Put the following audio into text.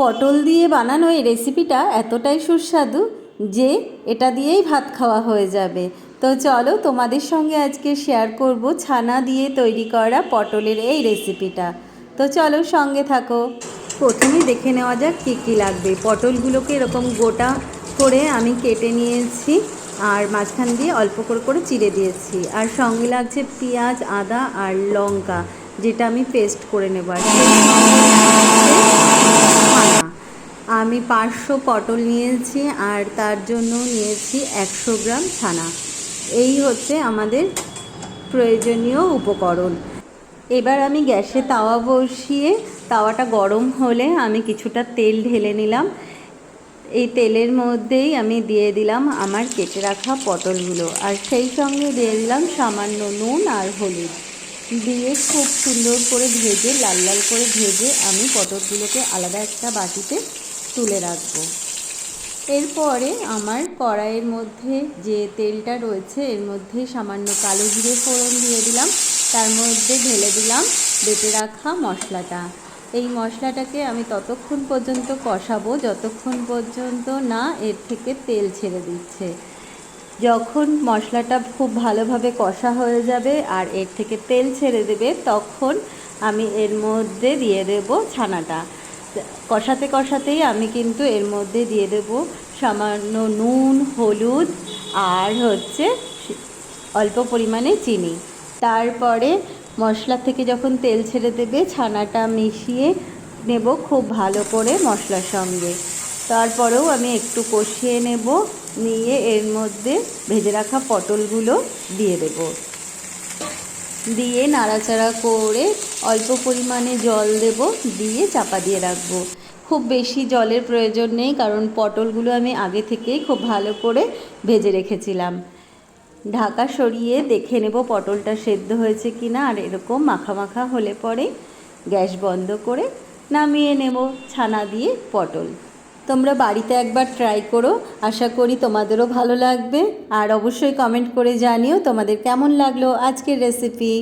পটল দিয়ে বানানো এই রেসিপিটা এতটাই সুস্বাদু যে এটা দিয়েই ভাত খাওয়া হয়ে যাবে। তো চলো তোমাদের সঙ্গে আজকে শেয়ার করব ছানা দিয়ে তৈরি করা পটলের এই রেসিপিটা তো চলো সঙ্গে থাকো। প্রথমেই দেখে নেওয়া যাক কী কী লাগবে। পটলগুলোকে এরকম গোটা করে আমি কেটে নিয়েছি আর মাঝখান দিয়ে অল্প করে করে চিড়ে দিয়েছি। আর সঙ্গে লাগছে পেঁয়াজ, আদা আর লঙ্কা। যেটা আমি পেস্ট করে নেব আর আমি পাঁচশো পটল নিয়েছি আর তার জন্য নিয়েছি একশো গ্রাম ছানা। এই হচ্ছে আমাদের প্রয়োজনীয় উপকরণ। এবার আমি গ্যাসে তাওয়া বসিয়ে, তাওয়াটা গরম হলে আমি কিছুটা তেল ঢেলে নিলাম। এই তেলের মধ্যেই আমি দিয়ে দিলাম আমার কেটে রাখা পটলগুলো। আর সেই সঙ্গে দিয়ে দিলাম সামান্য নুন আর হলুদ। দিয়ে খুব সুন্দর করে ভেজে, লাল লাল করে ভেজে আমি পটলগুলোকে আলাদা একটা বাটিতে তুলে রাখব। এরপরে আমার কড়াইয়ের মধ্যে যে তেলটা রয়েছে, এর মধ্যে সামান্য কালো জিরে ফোড়ন দিয়ে দিলাম। তার মধ্যে ঢেলে দিলাম বেটে রাখা মশলাটা। এই মশলাটাকে আমি ততক্ষণ পর্যন্ত কষাবো, যতক্ষণ পর্যন্ত না এর থেকে তেল ছেড়ে দিচ্ছে। যখন মশলাটা খুব ভালোভাবে কষা হয়ে যাবে আর এর থেকে তেল ছেড়ে দেবে, তখন আমি এর মধ্যে দিয়ে দেব ছানাটা। কষাতে কষাতেই আমি কিন্তু এর মধ্যে দিয়ে দেব সামান্য নুন, হলুদ আর হচ্ছে অল্প পরিমাণে চিনি। তারপরে মশলা থেকে যখন তেল ছেড়ে দেবে, ছানাটা মিশিয়ে নেব খুব ভালো করে মশলার সঙ্গে। তারপরেও আমি একটু কষিয়ে নেব। নিয়ে এর মধ্যে ভেজে রাখা পটলগুলো দিয়ে দেব। দিয়ে নাড়াচাড়া করে অল্প পরিমাণে জল দেব, দিয়ে চাপা দিয়ে রাখব। খুব বেশি জলের প্রয়োজন নেই, কারণ পটলগুলো আমি আগে থেকেই খুব ভালো করে ভেজে রেখেছিলাম। ঢাকা সরিয়ে দেখে নেব পটলটা সেদ্ধ হয়েছে কি না আর এরকম মাখা মাখা হলে পরে গ্যাস বন্ধ করে নামিয়ে নেব ছানা দিয়ে পটল। তোমরা বাড়িতে একবার ট্রাই করো। আশা করি তোমাদেরও ভালো লাগবে। আর অবশ্যই কমেন্ট করে জানিও তোমাদের কেমন লাগল আজকের রেসিপি